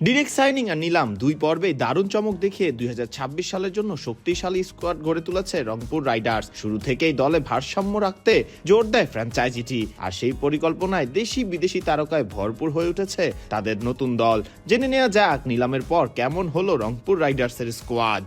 Direct signing আর নিলাম দুই পর্বে দারুণ চমক দেখিয়ে দুই হাজার ছাব্বিশ সালের জন্য শক্তিশালী স্কোয়াড গড়ে তুলেছে রংপুর রাইডার্স শুরু থেকেই দলে ভারসাম্য রাখতে জোর দেয় ফ্র্যাঞ্চাইজিটি আর সেই পরিকল্পনায় দেশি বিদেশি তারকায় ভরপুর হয়ে উঠেছে তাদের নতুন দল। জেনে নেওয়া যাক নিলামের পর কেমন হলো রংপুর রাইডার্সের স্কোয়াড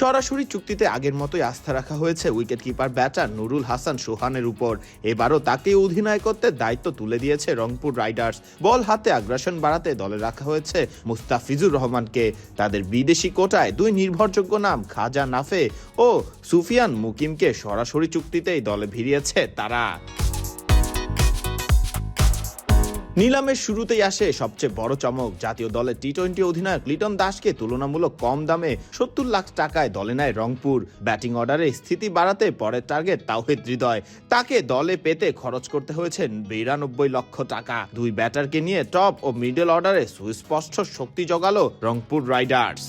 সরাসরি চুক্তিতে আগের মতোই আস্থা রাখা হয়েছে wicket keeper batter Nurul Hasan সোহানের উপর। এবারও তাকে অধিনায়কত্বের দায়িত্ব তুলে দিয়েছে রংপুর রাইডার্স। বল হাতে আগ্রাসন বাড়াতে দলে রাখা হয়েছে মুস্তাফিজুর রহমানকে। তাদের বিদেশি কোটায় দুই নির্ভরযোগ্য নাম খাজা নাফে ও সুফিয়ান মুকিমকে সরাসরি চুক্তিতেই দলে ভিড়িয়েছে তারা। নিলামের শুরুতেই আসে সবচেয়ে বড় চমক। জাতীয় দলের টি টোয়েন্টি অধিনায়ক লিটন দাসকে তুলনামূলক কম দামে সত্তর লাখ টাকায় দলে নেয় রংপুর। ব্যাটিং অর্ডারে স্থিতি বাড়াতে পরের টার্গেট তাওহিদ হৃদয়। তাকে দলে পেতে খরচ করতে হয়েছে বিরানব্বই লক্ষ টাকা। দুই ব্যাটারকে নিয়ে টপ ও মিডল অর্ডারে সুস্পষ্ট শক্তি জগালো রংপুর রাইডার্স।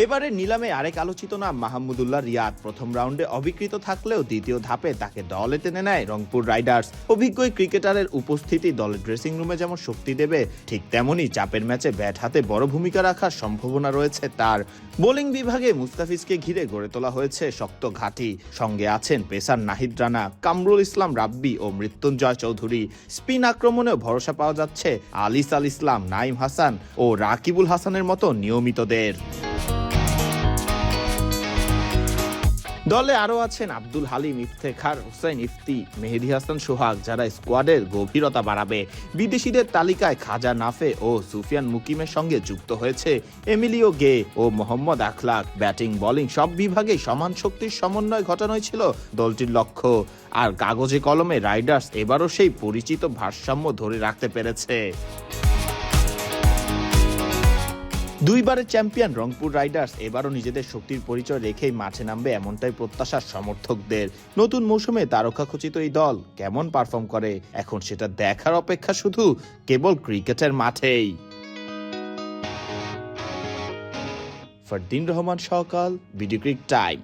এবারে নিলামে আরেক আলোচিত নাম মাহমুদুল্লাহ রিয়াদ। প্রথম রাউন্ডে অবিকৃত থাকলেও দ্বিতীয় ধাপে তাকে দলে টেনে নেয় রংপুর রাইডার্স। অভিজ্ঞ ক্রিকেটারের উপস্থিতি দলের ড্রেসিং রুমে যেমন শক্তি দেবে, ঠিক তেমনই চাপের ম্যাচে ব্যাট হাতে বড় ভূমিকা রাখার সম্ভাবনা রয়েছে তার। বোলিং বিভাগে মুস্তাফিজকে ঘিরে গড়ে তোলা হয়েছে শক্ত ঘাঁটি। সঙ্গে আছেন পেসার নাহিদ রানা, কামরুল ইসলাম রাব্বি ও মৃত্যুঞ্জয় চৌধুরী। স্পিন আক্রমণেও ভরসা পাওয়া যাচ্ছে আলিস আল ইসলাম, নাইম হাসান ও রাকিবুল হাসানের মতো নিয়মিতদের। দলে আরও আছেন আব্দুল হালিম, ইফতেখার হোসেন, ইফতি, মেহেদি হাসান, সোহাগ, যারা স্কোয়াডের গভীরতা বাড়াবে। বিদেশিদের তালিকায় খাজা নাফে ও সুফিয়ান মুকিমের সঙ্গে যুক্ত হয়েছে এমিলিও গে ও মোহাম্মদ আখলাক। ব্যাটিং, বোলিং সব বিভাগে সমান শক্তির সমন্বয় ঘটানোই ছিল দলটির লক্ষ্য। আর কাগজে কলমে রাইডার্স এবারও সেই পরিচিত ভারসাম্য ধরে রাখতে পেরেছে। দুইবারের চ্যাম্পিয়ন রংপুর রাইডার্স, এবারও নিজেদের শক্তির পরিচয় রেখেই মাঠে নামবে এমনটাই প্রত্যাশার সমর্থকদের। নতুন মৌসুমে তারকাখচিত এই দল কেমন পারফর্ম করে? এখন সেটা দেখার অপেক্ষা শুধু কেবল ক্রিকেটের মাঠেই। ফরদিন রহমান, সকাল, বিডি ক্রিক টাইম।